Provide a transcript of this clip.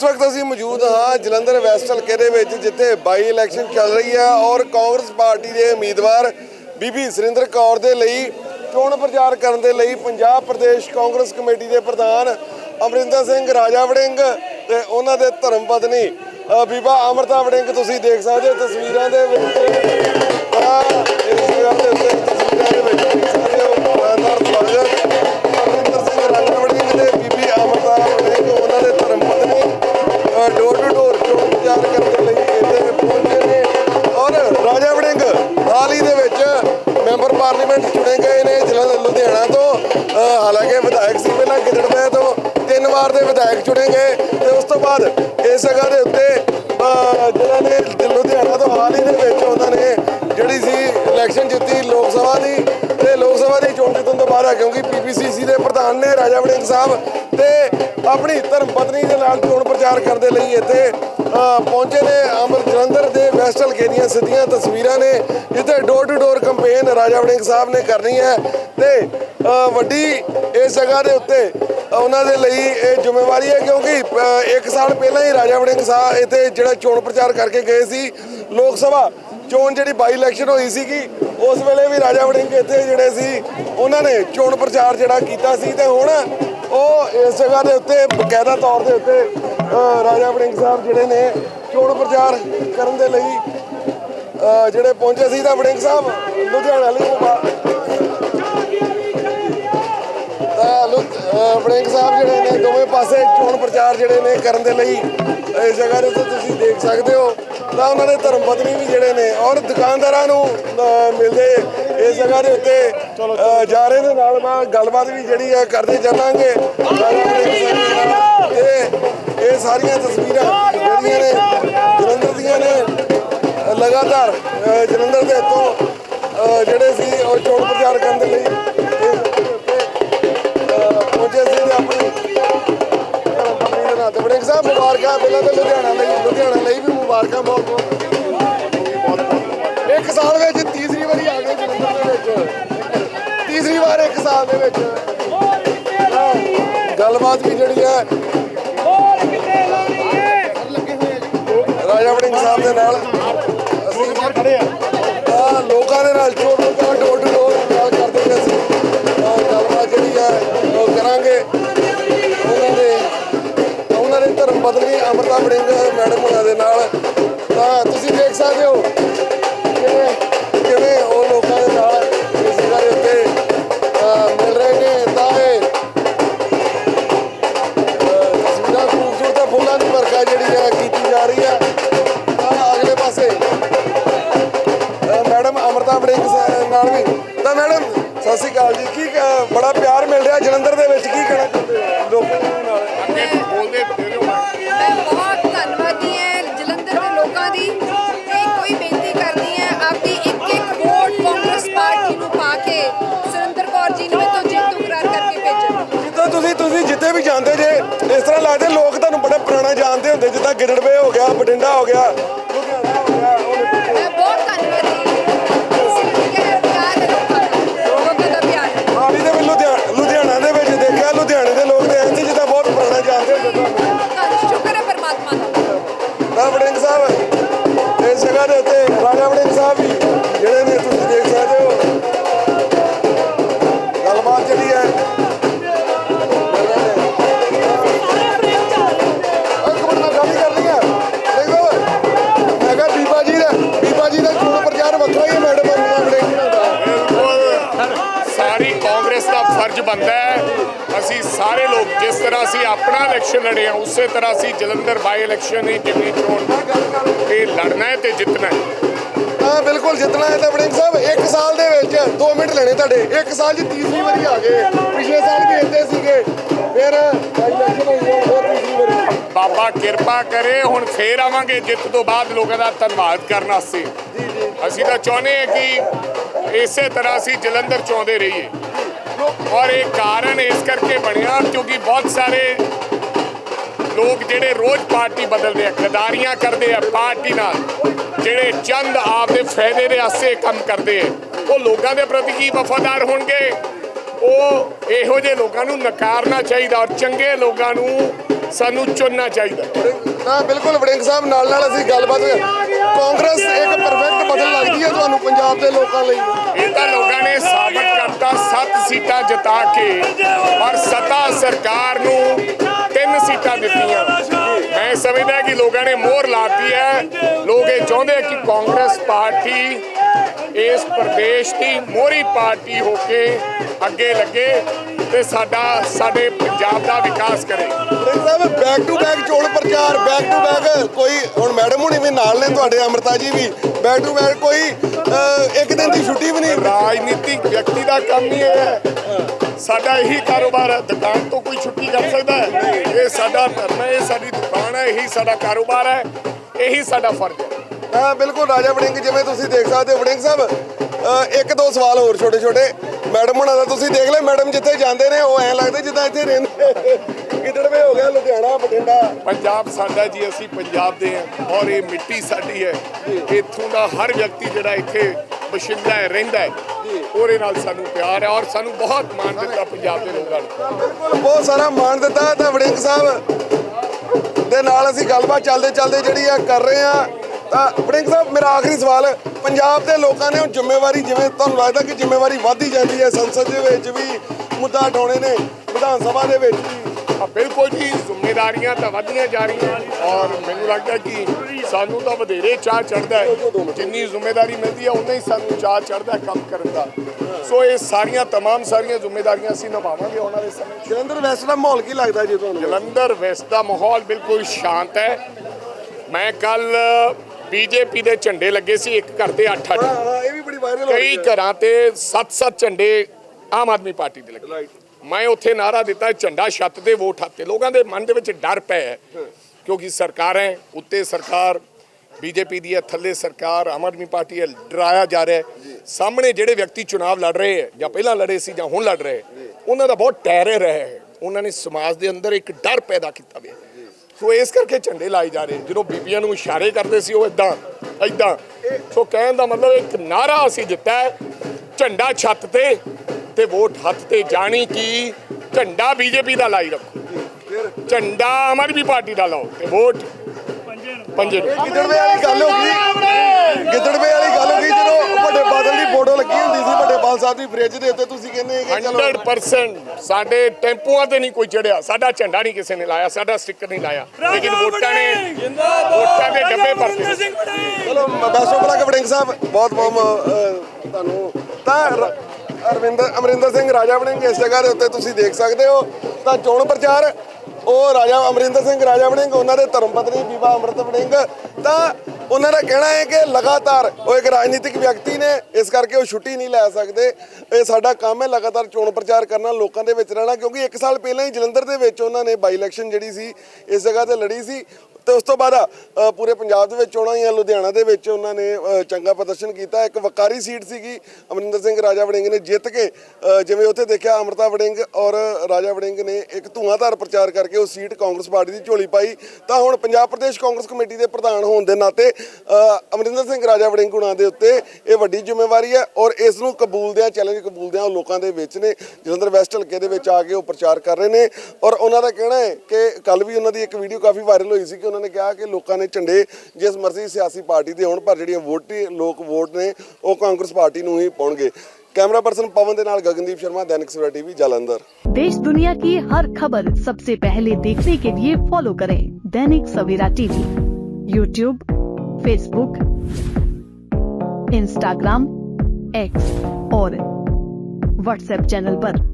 ਇਸ ਵਕਤ ਅਸੀਂ ਮੌਜੂਦ ਹਾਂ ਜਲੰਧਰ ਵੈਸਟ ਹਲਕੇ ਦੇ ਵਿੱਚ, ਜਿੱਥੇ ਬਾਈ ਇਲੈਕਸ਼ਨ ਚੱਲ ਰਹੀ ਹੈ ਔਰ ਕਾਂਗਰਸ ਪਾਰਟੀ ਦੇ ਉਮੀਦਵਾਰ ਬੀਬੀ ਸੁਰਿੰਦਰ ਕੌਰ ਦੇ ਲਈ ਚੋਣ ਪ੍ਰਚਾਰ ਕਰਨ ਦੇ ਲਈ ਪੰਜਾਬ ਪ੍ਰਦੇਸ਼ ਕਾਂਗਰਸ ਕਮੇਟੀ ਦੇ ਪ੍ਰਧਾਨ ਅਮਰਿੰਦਰ ਸਿੰਘ ਰਾਜਾ ਵੜਿੰਗ ਤੇ ਉਹਨਾਂ ਦੇ ਧਰਮ ਪਤਨੀ ਬੀਬਾ ਅਮਰਤਾ ਵੜਿੰਗ ਤੁਸੀਂ ਦੇਖ ਸਕਦੇ ਹੋ ਤਸਵੀਰਾਂ ਦੇ ਵਿੱਚ। ਇਸ ਜਗ੍ਹਾ ਦੇ ਉੱਤੇ ਤਿੰਨ ਦੇ ਵਿਧਾਇਕ ਚੁਣੇ ਗਏ ਤੇ ਉਸ ਤੋਂ ਬਾਅਦ ਇਸ ਜਗ੍ਹਾ ਦੇ ਉੱਤੇ ਅ, ਜਿਹੜਾ ਨੇ ਲੁਧਿਆਣਾ ਤੋਂ ਹਾਲ ਹੀ ਦੇ ਵਿੱਚ ਉਹਨਾਂ ਨੇ ਜਿਹੜੀ ਸੀ ਇਲੈਕਸ਼ਨ ਜਿੱਤੀ ਲੋਕ ਸਭਾ ਦੀ ਤੇ ਲੋਕ ਸਭਾ ਦੀ ਚੋਣ ਜਿੱਤਣ ਤੋਂ ਬਾਅਦ ਆ ਕਿਉਂਕਿ ਪੀਪੀਸੀਸੀ ਦੇ ਪ੍ਰਧਾਨ ਨੇ ਰਾਜਾ ਵੜਿੰਗ ਸਾਹਿਬ ਤੇ ਆਪਣੀ ਧਰਮ ਪਤਨੀ ਦੇ ਨਾਲ ਚੋਣ ਪ੍ਰਚਾਰ ਕਰਨ ਦੇ ਲਈ ਇੱਥੇ ਪਹੁੰਚੇ ਨੇ। ਅਮਰ ਜਲੰਧਰ ਦੇ ਵੈਸਟ ਹਲਕੇ ਦੀਆਂ ਸਿੱਧੀਆਂ ਤਸਵੀਰਾਂ ਨੇ ਜਿੱਥੇ door to door campaign Raja Warring ਸਾਹਿਬ ਨੇ ਕਰਨੀ ਹੈ ਤੇ ਵੱਡੀ ਇਸ ਜਗ੍ਹਾ ਦੇ ਉੱਤੇ ਉਹਨਾਂ ਦੇ ਲਈ ਇਹ ਜ਼ਿੰਮੇਵਾਰੀ ਹੈ ਕਿਉਂਕਿ ਇੱਕ ਸਾਲ ਪਹਿਲਾਂ ਹੀ ਰਾਜਾ ਵੜਿੰਗ ਸਾਹਿਬ ਇੱਥੇ ਜਿਹੜਾ ਚੋਣ ਪ੍ਰਚਾਰ ਕਰਕੇ ਗਏ ਸੀ ਲੋਕ ਸਭਾ, ਚੋਣ ਜਿਹੜੀ ਬਾਈ ਇਲੈਕਸ਼ਨ ਹੋਈ ਸੀਗੀ, ਉਸ ਵੇਲੇ ਵੀ ਰਾਜਾ ਵੜਿੰਗ ਇੱਥੇ ਜਿਹੜੇ ਸੀ, ਉਹਨਾਂ ਨੇ ਚੋਣ ਪ੍ਰਚਾਰ ਜਿਹੜਾ ਕੀਤਾ ਸੀ ਤੇ ਹੁਣ ਉਹ ਇਸ ਜਗ੍ਹਾ ਦੇ ਉੱਤੇ, ਬਕਾਇਦਾ ਤੌਰ ਦੇ ਉੱਤੇ ਰਾਜਾ ਵੜਿੰਗ ਸਾਹਿਬ ਜਿਹੜੇ ਨੇ ਚੋਣ ਪ੍ਰਚਾਰ ਕਰਨ ਦੇ ਲਈ ਜਿਹੜੇ ਪਹੁੰਚੇ ਸੀ ਤਾਂ ਵੜਿੰਗ ਸਾਹਿਬ ਲੁਧਿਆਣਾ ਲਈ ਫੜਿੰਗ ਸਾਹਿਬ ਜਿਹੜੇ ਨੇ, ਦੋਵੇਂ ਪਾਸੇ ਚੋਣ ਪ੍ਰਚਾਰ ਜਿਹੜੇ ਨੇ ਕਰਨ ਦੇ ਲਈ ਇਸ ਜਗ੍ਹਾ ਦੇ ਉੱਤੇ ਤੁਸੀਂ ਦੇਖ ਸਕਦੇ ਹੋ। ਤਾਂ ਉਹਨਾਂ ਦੇ ਧਰਮ ਪਤਨੀ ਵੀ ਜਿਹੜੇ ਨੇ, ਔਰ ਦੁਕਾਨਦਾਰਾਂ ਨੂੰ ਮਿਲਦੇ ਇਸ ਜਗ੍ਹਾ ਦੇ ਉੱਤੇ ਜਾ ਰਹੇ ਦੇ ਨਾਲ ਮੈਂ ਗੱਲਬਾਤ ਵੀ ਜਿਹੜੀ ਹੈ ਕਰਦੇ ਚੱਲਾਂਗੇ। ਰਾਜਾ ਤੇ ਇਹ ਸਾਰੀਆਂ ਤਸਵੀਰਾਂ ਜਿਹੜੀਆਂ ਨੇ, ਜਲੰਧਰ ਦੀਆਂ ਨੇ ਲਗਾਤਾਰ ਜਲੰਧਰ ਦੇ ਤੋਂ ਜਿਹੜੇ ਸੀ ਉਹ ਚੋਣ ਪ੍ਰਚਾਰ ਕਰਨ ਦੇ ਲਈ ਸਾਹਿਬ ਮੁਬਾਰਕਾਂ ਪਹਿਲਾਂ ਤਾਂ ਲੁਧਿਆਣਾ ਲਈ ਲੁਧਿਆਣਾ ਲਈ ਵੀ ਮੁਬਾਰਕਾਂ ਬਹੁਤ ਬਹੁਤ। ਇੱਕ ਸਾਲ ਵਿੱਚ ਤੀਸਰੀ ਵਾਰੀ ਆ ਗਏ ਜਲੰਧਰ ਦੇ ਵਿੱਚ। ਤੀਸਰੀ ਵਾਰ ਇੱਕ ਸਾਲ ਦੇ ਵਿੱਚ। ਗੱਲਬਾਤ ਵੀ ਜਿਹੜੀ ਹੈ। ਰਾਜਾ ਵੜਿੰਗ ਸਾਹਿਬ ਦੇ ਨਾਲ। ਅਸੀਂ ਖੜੇ ਆ। ਧਰਮ ਪਤਨੀ ਅਮਰਤਾ ਵੜਿੰਗ ਮੈਡਮ ਉਹਨਾਂ ਦੇ ਨਾਲ, ਤਾਂ ਤੁਸੀਂ ਦੇਖ ਸਕਦੇ ਹੋ ਕਿਵੇਂ ਕਿਵੇਂ ਉਹ ਲੋਕਾਂ ਦੇ ਨਾਲ ਇਸ ਜਗ੍ਹਾ ਦੇ ਉੱਤੇ ਮਿਲ ਰਹੇ ਨੇ। ਤਾਂ ਇਹ, ਅਹ ਖੂਬਸੂਰਤ ਫੁੱਲਾਂ ਦੀ ਵਰਖਾ ਜਿਹੜੀ ਹੈ ਕੀਤੀ ਜਾ ਰਹੀ ਹੈ। ਤਾਂ ਅਗਲੇ ਪਾਸੇ ਮੈਡਮ ਅਮਰਤਾ ਬੜਿੰਗ ਨਾਲ ਵੀ। ਤਾਂ ਮੈਡਮ, ਸਤਿ ਸ਼੍ਰੀ ਅਕਾਲ ਜੀ। ਕੀ ਬੜਾ ਪਿਆਰ ਮਿਲ ਰਿਹਾ ਜਲੰਧਰ ਦੇ ਵਿੱਚ, ਕੀ ਕਹਿਣਾ ਗਿਆ। ਅਸੀਂ ਆਪਣਾ ਇਲੈਕਸ਼ਨ ਲੜੇ ਹਾਂ ਉਸੇ ਤਰ੍ਹਾਂ ਅਸੀਂ ਜਲੰਧਰ ਬਾਈ ਇਲੈਕਸ਼ਨ ਦੀ ਜਿਮਨੀ ਚੋਣ ਤੇ ਲੜਨਾ ਹੈ ਤੇ ਜਿੱਤਣਾ ਹੈ। ਹਾਂ ਬਿਲਕੁਲ ਜਿੱਤਣਾ ਹੈ ਤਾਂ ਵੜਿੰਗ ਸਾਹਿਬ ਇੱਕ ਸਾਲ ਦੇ ਵਿੱਚ 2 ਮਿੰਟ ਲੈਣੇ ਤੁਹਾਡੇ। ਇੱਕ ਸਾਲ 'ਚ ਤੀਸਰੀ ਵਾਰੀ ਆ ਗਏ। ਪਿਛਲੇ ਸਾਲ ਵੀ ਇੱਥੇ ਸੀਗੇ। ਫਿਰ ਇਲੈਕਸ਼ਨ ਹੋਈ ਹੈ ਫਿਰ ਤੀਸਰੀ ਵਾਰੀ। ਬਾਬਾ ਕਿਰਪਾ ਕਰੇ ਹੁਣ ਫੇਰ ਆਵਾਂਗੇ। ਜਿੱਤ ਤੋਂ ਬਾਅਦ ਲੋਕਾਂ ਦਾ ਧੰਨਵਾਦ ਕਰਨ ਵਾਸਤੇ ਅਸੀਂ ਤਾਂ ਚਾਹੁੰਦੇ ਹਾਂ ਕਿ ਇਸੇ ਤਰ੍ਹਾਂ ਅਸੀਂ ਜਲੰਧਰ ਚਾਹੁੰਦੇ ਰਹੀਏ। ਔਰ ਇਹ ਕਾਰਨ ਇਸ ਕਰਕੇ ਬਣਿਆ ਕਿਉਂਕਿ ਬਹੁਤ ਸਾਰੇ ਲੋਕ ਜਿਹੜੇ ਰੋਜ਼ ਪਾਰਟੀ ਬਦਲਦੇ ਆ ਗਦਾਰੀਆਂ ਕਰਦੇ ਆ ਪਾਰਟੀ ਨਾਲ ਜਿਹੜੇ ਚੰਦ ਆਪਦੇ ਫਾਇਦੇ ਦੇ ਆਸੇ ਕੰਮ ਕਰਦੇ ਆ ਉਹ ਲੋਕਾਂ ਦੇ ਪ੍ਰਤੀ ਕੀ ਵਫਾਦਾਰ ਹੋਣਗੇ ਉਹ ਇਹੋ ਜਿਹੇ ਲੋਕਾਂ ਨੂੰ ਨਕਾਰਨਾ ਚਾਹੀਦਾ ਔਰ ਚੰਗੇ ਲੋਕਾਂ ਨੂੰ ਸਾਨੂੰ ਚੁਣਨਾ ਚਾਹੀਦਾ ਹਾਂ ਬਿਲਕੁਲ ਵੜਿੰਗ ਸਾਹਿਬ ਨਾਲ ਨਾਲ ਅਸੀਂ ਗੱਲਬਾਤ ਕਾਂਗਰਸ ਇੱਕ ਪਰਫੈਕਟ ਬਦਲ ਲੱਗਦੀ ਹੈ ਤੁਹਾਨੂੰ ਪੰਜਾਬ ਦੇ ਲੋਕਾਂ ਲਈ ਇਹ ਤਾਂ ਲੋਕਾਂ ਨੇ ਸਾਬਤ ਕਰਤਾ, ਸੱਤ ਸੀਟਾਂ ਜਿਤਾ ਕੇ, ਪਰ ਸੱਤਾ ਸਰਕਾਰ ਨੂੰ ਤਿੰਨ ਸੀਟਾਂ ਦਿੱਤੀਆਂ। ਮੈਂ ਸਮਝਦਾ ਕਿ ਲੋਕਾਂ ਨੇ ਮੋਹਰ ਲਾਤੀ ਹੈ। ਲੋਕ ਇਹ ਚਾਹੁੰਦੇ ਕਿ ਕਾਂਗਰਸ ਪਾਰਟੀ ਇਸ ਪ੍ਰਦੇਸ਼ ਦੀ ਮੋਹਰੀ ਪਾਰਟੀ ਹੋ ਕੇ ਅੱਗੇ ਲੱਗੇ ਤੇ ਸਾਡਾ, ਸਾਡੇ ਪੰਜਾਬ ਦਾ ਵਿਕਾਸ ਕਰੇ। ਸਾਹਿਬ ਬੈਕ ਟੂ ਬੈਕ ਚੋਣ ਪ੍ਰਚਾਰ ਬੈਕ ਟੂ ਬੈਕ ਕੋਈ ਹੁਣ ਮੈਡਮ ਹੁਣੀ ਵੀ ਨਾਲ ਨੇ ਤੁਹਾਡੇ ਅਮਰਤਾ ਜੀ ਵੀ। ਬੈਕ ਟੂ ਬੈਕ ਕੋਈ ਇੱਕ ਦਿਨ ਦੀ ਛੁੱਟੀ ਵੀ ਨਹੀਂ। ਰਾਜਨੀਤਿਕ ਵਿਅਕਤੀ ਦਾ ਕੰਮ ਹੀ ਇਹ ਹੈ। ਸਾਡਾ ਇਹੀ ਕਾਰੋਬਾਰ ਹੈ। ਦੁਕਾਨ ਤੋਂ ਕੋਈ ਛੁੱਟੀ ਕਰ ਸਕਦਾ ਹੈ। ਇਹ ਸਾਡਾ ਧਰਮ ਹੈ ਇਹ ਸਾਡੀ ਦੁਕਾਨ ਹੈ ਇਹੀ ਸਾਡਾ ਕਾਰੋਬਾਰ ਹੈ। ਇਹੀ ਸਾਡਾ ਫਰਜ਼ ਹੈ। ਹਾਂ ਬਿਲਕੁਲ ਰਾਜਾ ਵੜਿੰਗ ਜਿਵੇਂ ਤੁਸੀਂ ਦੇਖ ਸਕਦੇ ਹੋ ਵੜਿੰਗ ਸਾਹਿਬ ਇੱਕ ਦੋ ਸਵਾਲ ਹੋਰ ਛੋਟੇ ਛੋਟੇ ਮੈਡਮ ਹੁਣਾਂ ਦਾ ਤੁਸੀਂ ਦੇਖ ਲੈ ਮੈਡਮ ਜਿੱਥੇ ਜਾਂਦੇ ਨੇ ਉਹ ਐਂ ਲੱਗਦੇ ਜਿੱਦਾਂ ਇੱਥੇ ਰਹਿੰਦੇ ਗਿੱਦੜਵੇ ਹੋ ਗਿਆ? ਲੁਧਿਆਣਾ ਬਠਿੰਡਾ। ਪੰਜਾਬ ਸਾਡਾ ਜੀ ਅਸੀਂ ਪੰਜਾਬ ਦੇ ਹਾਂ ਔਰ ਇਹ ਮਿੱਟੀ ਸਾਡੀ ਹੈ। ਇੱਥੋਂ ਦਾ ਹਰ ਵਿਅਕਤੀ ਜਿਹੜਾ ਇੱਥੇ ਬਸ਼ਿੰਦਾ ਹੈ ਰਹਿੰਦਾ ਹੈ। ਉਹਦੇ ਨਾਲ ਸਾਨੂੰ ਪਿਆਰ ਹੈ ਔਰ ਸਾਨੂੰ ਬਹੁਤ ਮਾਣ ਦਿੱਤਾ ਪੰਜਾਬ ਦੇ ਲੋਕਾਂ ਨੇ। ਬਿਲਕੁਲ ਬਹੁਤ ਸਾਰਾ ਮਾਣ ਦਿੱਤਾ। ਤਾਂ ਵੜਿੰਗ ਸਾਹਿਬ ਦੇ ਨਾਲ ਅਸੀਂ ਗੱਲਬਾਤ ਚੱਲਦੇ ਚੱਲਦੇ ਜਿਹੜੀ ਆ ਕਰ ਰਹੇ ਆ ਤਾਂ ਵੜਿੰਗ ਸਾਹਿਬ ਮੇਰਾ ਆਖਰੀ ਸਵਾਲ ਪੰਜਾਬ ਦੇ ਲੋਕਾਂ ਨੇ ਹੁਣ ਜ਼ਿੰਮੇਵਾਰੀ ਜਿਵੇਂ ਤੁਹਾਨੂੰ ਲੱਗਦਾ ਕਿ ਜ਼ਿੰਮੇਵਾਰੀ ਵੱਧਦੀ ਜਾਂਦੀ ਹੈ ਸੰਸਦ ਦੇ ਵਿੱਚ ਵੀ ਮੁੱਦਾ ਉਠਾਉਣੇ ਨੇ ਵਿਧਾਨ ਸਭਾ ਦੇ ਵਿੱਚ ਵੀ। ਬਿਲਕੁਲ ਜੀ ਜ਼ਿੰਮੇਵਾਰੀਆਂ ਤਾਂ ਵਧਦੀਆਂ ਜਾ ਰਹੀਆਂ ਔਰ ਮੈਨੂੰ ਲੱਗਦਾ ਕਿ ਸਾਨੂੰ ਤਾਂ ਵਧੇਰੇ ਚਾਹ ਚੜਦਾ ਹੈ ਜਿੰਨੀ ਜ਼ਿੰਮੇਵਾਰੀ ਮਿਲਦੀ ਹੈ ਉਨਾ ਹੀ ਸਾਨੂੰ ਚਾਹ ਚੜਦਾ ਹੈ ਕੰਮ ਕਰਨ ਦਾ ਸੋ ਇਹ ਸਾਰੀਆਂ तमाम ਸਾਰੀਆਂ ਜ਼ਿੰਮੇਵਾਰੀਆਂ ਅਸੀਂ ਨਿਭਾਵਾਂਗੇ ਆਉਣ ਵਾਲੇ ਸਮੇਂ 'ਚ ਜਲੰਧਰ ਵੈਸਟ ਦਾ ਮਾਹੌਲ ਕੀ ਲੱਗਦਾ ਜੀ ਤੁਹਾਨੂੰ ਜਲੰਧਰ ਵੈਸਟ ਦਾ ਮਾਹੌਲ ਬਿਲਕੁਲ ਸ਼ਾਂਤ ਹੈ ਮੈਂ ਕੱਲ ਬੀਜੇਪੀ ਦੇ ਝੰਡੇ ਲੱਗੇ ਸੀ ਇੱਕ ਘਰ ਤੇ 8-8 ਹਾਂ ਹਾਂ ਇਹ ਵੀ ਬੜੀ ਵਾਇਰਲ ਹੋ ਰਹੀ ਕਈ ਹੈ ਘਰਾਂ ਤੇ 7-7 ਝੰਡੇ ਆਮ ਆਦਮੀ ਪਾਰਟੀ ਦੇ ਲੱਗੇ ਮੈਂ ਉੱਥੇ ਨਾਰਾ ਦਿੱਤਾ ਝੰਡਾ ਛੱਤ ਤੇ ਵੋਟ ਹੱਥ। ਤੇ ਲੋਕਾਂ ਦੇ ਮਨ ਦੇ ਵਿੱਚ ਡਰ ਪਿਆ ਹੈ ਕਿਉਂਕਿ ਸਰਕਾਰ ਹੈ ਉੱਤੇ ਸਰਕਾਰ ਬੀਜੇਪੀ ਦੀ ਹੈ ਥੱਲੇ ਸਰਕਾਰ ਆਮ ਆਦਮੀ ਪਾਰਟੀ ਹੈ ਡਰਾਇਆ ਜਾ ਰਿਹਾ ਹੈ। ਸਾਹਮਣੇ ਜਿਹੜੇ ਵਿਅਕਤੀ ਚੁਣਾਵ ਲੜ ਰਹੇ ਹੈ ਜਾਂ ਪਹਿਲਾਂ ਲੜੇ ਸੀ ਜਾਂ ਹੁਣ ਲੜ ਰਹੇ ਉਹਨਾਂ ਦਾ ਬਹੁਤ ਟੈਰਰ ਹੈ। ਉਹਨਾਂ ਨੇ ਸਮਾਜ ਦੇ ਅੰਦਰ ਇੱਕ ਡਰ ਪੈਦਾ ਕੀਤਾ ਹੋਇਆ ਸੋ ਇਸ ਕਰਕੇ ਝੰਡੇ ਲਾਏ ਜਾ ਰਹੇ ਜਦੋਂ ਬੀਬੀਆਂ ਨੂੰ ਇਸ਼ਾਰੇ ਕਰਦੇ ਸੀ ਉਹ ਇਦਾਂ ਇਦਾਂ ਸੋ ਕਹਿਣ ਦਾ ਮਤਲਬ ਇੱਕ ਨਾਰਾ ਅਸੀਂ ਦਿੱਤਾ ਝੰਡਾ ਛੱਤ ਤੇ ਤੇ ਵੋਟ ਹੱਥ ਤੇ ਜਾਣੀ ਕਿ? ਝੰਡਾ ਬੀਜੇਪੀ ਦਾ ਲਾਈ ਰੱਖੋ। ਝੰਡਾ ਆਮ ਆਦਮੀ ਪਾਰਟੀ ਦਾ ਲਾਓ ਤੇ ਵੋਟ ਪੰਜੇ ਨੂੰ। ਗਿੱਦੜਵੇ ਵਾਲੀ ਗੱਲ ਹੋ ਗਈ। ਗਿੱਦੜਵੇ ਵਾਲੀ ਗੱਲ ਹੋ ਗਈ। ਜਦੋਂ ਵੱਡੇ ਬਾਦਲ ਦੀ ਫੋਟੋ ਲੱਗੀ ਹੁੰਦੀ ਸੀ ਵੱਡੇ ਬਾਲ ਸਾਹਿਬ ਦੀ ਫ੍ਰਿਜ ਦੇ ਉੱਤੇ ਤੁਸੀਂ ਕਹਿੰਦੇ ਕਿ ਚਲੋ। 100% ਸਾਡੇ ਟੈਂਪੂਆਂ ਤੇ ਨਹੀਂ ਕੋਈ ਚੜਿਆ। ਸਾਡਾ ਝੰਡਾ ਨਹੀਂ ਕਿਸੇ ਨੇ ਲਾਇਆ ਸਾਡਾ ਸਟicker ਨਹੀਂ ਲਾਇਆ। ਲੇਕਿਨ ਵੋਟਾਂ ਨੇ ਵੋਟਾਂ ਦੇ ਡੱਬੇ ਭਰਤੇ। ਚਲੋ best of luck Warring sahib ਬਹੁਤ ਬਹੁਤ ਤੁਹਾਨੂੰ ਤਾਂ ਅਰਵਿੰਦਰ ਅਮਰਿੰਦਰ ਸਿੰਘ ਰਾਜਾ ਵੜਿੰਗ ਇਸ ਜਗ੍ਹਾ ਦੇ ਉੱਤੇ, ਤੁਸੀਂ ਦੇਖ ਸਕਦੇ ਹੋ। ਤਾਂ ਚੋਣ ਪ੍ਰਚਾਰ, ਉਹ ਰਾਜਾ ਅਮਰਿੰਦਰ ਸਿੰਘ ਰਾਜਾ ਵੜਿੰਗ ਉਹਨਾਂ ਦੇ ਧਰਮ ਪਤਨੀ ਬੀਬਾ ਅੰਮ੍ਰਿਤ ਵੜਿੰਗ ਤਾਂ ਉਹਨਾਂ ਦਾ ਕਹਿਣਾ ਹੈ ਕਿ ਲਗਾਤਾਰ ਉਹ ਇੱਕ ਰਾਜਨੀਤਿਕ ਵਿਅਕਤੀ ਨੇ, ਇਸ ਕਰਕੇ ਉਹ ਛੁੱਟੀ ਨਹੀਂ ਲੈ ਸਕਦੇ। ਇਹ ਸਾਡਾ ਕੰਮ ਹੈ ਲਗਾਤਾਰ ਚੋਣ ਪ੍ਰਚਾਰ ਕਰਨਾ, ਲੋਕਾਂ ਦੇ ਵਿੱਚ ਰਹਿਣਾ, ਕਿਉਂਕਿ 1 ਸਾਲ ਪਹਿਲਾਂ ਹੀ ਜਲੰਧਰ ਦੇ ਵਿੱਚ ਉਹਨਾਂ ਨੇ ਬਾਈ ਇਲੈਕਸ਼ਨ ਜਿਹੜੀ ਸੀ, ਇਸ ਜਗ੍ਹਾ ਤੇ ਲੜੀ ਸੀ। ਤੇ ਉਸ ਤੋਂ ਬਾਅਦ ਪੂਰੇ ਪੰਜਾਬ ਦੇ ਵਿੱਚ ਚੋਣਾਂ ਹੋਈਆਂ ਲੁਧਿਆਣਾ ਦੇ ਵਿੱਚ ਉਹਨਾਂ ਨੇ ਚੰਗਾ ਪ੍ਰਦਰਸ਼ਨ ਕੀਤਾ। ਇੱਕ ਵਕਾਰੀ ਸੀਟ ਸੀਗੀ, ਅਮਰਿੰਦਰ ਸਿੰਘ, ਰਾਜਾ ਵੜਿੰਗ ਨੇ ਜਿੱਤ ਕੇ ਜਿਵੇਂ ਉੱਥੇ ਦੇਖਿਆ, ਅਮਰਤਾ ਵੜਿੰਗ ਔਰ ਰਾਜਾ ਵੜਿੰਗ ਨੇ ਇੱਕ ਧੂਆਂਧਾਰ ਪ੍ਰਚਾਰ ਕਰਕੇ ਉਹ ਸੀਟ ਕਾਂਗਰਸ ਪਾਰਟੀ ਦੀ ਝੋਲੀ ਪਾਈ। ਤਾਂ ਹੁਣ ਪੰਜਾਬ ਪ੍ਰਦੇਸ਼ ਕਾਂਗਰਸ ਕਮੇਟੀ ਦੇ ਪ੍ਰਧਾਨ ਹੋਣ ਦੇ ਨਾਤੇ ਅਮਰਿੰਦਰ ਸਿੰਘ, ਰਾਜਾ ਵੜਿੰਗ ਹੁਣਾਂ ਦੇ ਉੱਤੇ ਇਹ ਵੱਡੀ ਜ਼ਿੰਮੇਵਾਰੀ ਹੈ ਔਰ ਇਸ ਨੂੰ ਕਬੂਲਦਿਆਂ ਚੈਲੰਜ ਕਬੂਲਦਿਆਂ ਉਹ ਲੋਕਾਂ ਦੇ ਵਿੱਚ ਨੇ, ਜਲੰਧਰ ਵੈਸਟ ਹਲਕੇ ਦੇ ਵਿੱਚ ਆ ਕੇ ਉਹ ਪ੍ਰਚਾਰ ਕਰ ਰਹੇ ਨੇ। ਔਰ ਉਹਨਾਂ ਦਾ ਕਹਿਣਾ ਹੈ ਕਿ ਕੱਲ ਵੀ ਉਹਨਾਂ ਦੀ ਇੱਕ ਵੀਡੀਓ ਕਾਫੀ ਵਾਇਰਲ ਹੋਈ ਸੀ ਕਿ ਉਹਨਾਂ ਨੇ ਕਿਹਾ ਕਿ ਲੋਕਾਂ ਨੇ ਝੰਡੇ ਜਿਸ ਮਰਜ਼ੀ ਸਿਆਸੀ ਪਾਰਟੀ ਦੇ ਹੋਣ ਪਰ ਜਿਹੜੀਆਂ ਵੋਟੀ ਲੋਕ ਵੋਟ ਨੇ ਉਹ ਕਾਂਗਰਸ ਪਾਰਟੀ ਨੂੰ ਹੀ ਪਾਉਣਗੇ ਕੈਮਰਾ ਪਰਸਨ ਪਵਨ ਦੇ ਨਾਲ ਗਗਨਦੀਪ ਸ਼ਰਮਾ ਦੈਨਿਕ ਸਵੇਰਾ ਟੀਵੀ ਜਲੰਧਰ देश दुनिया की हर खबर सबसे पहले देखने के लिए फॉलो करें Dainik Savera TV YouTube Facebook Instagram X और व्हाट्सएप चैनल पर।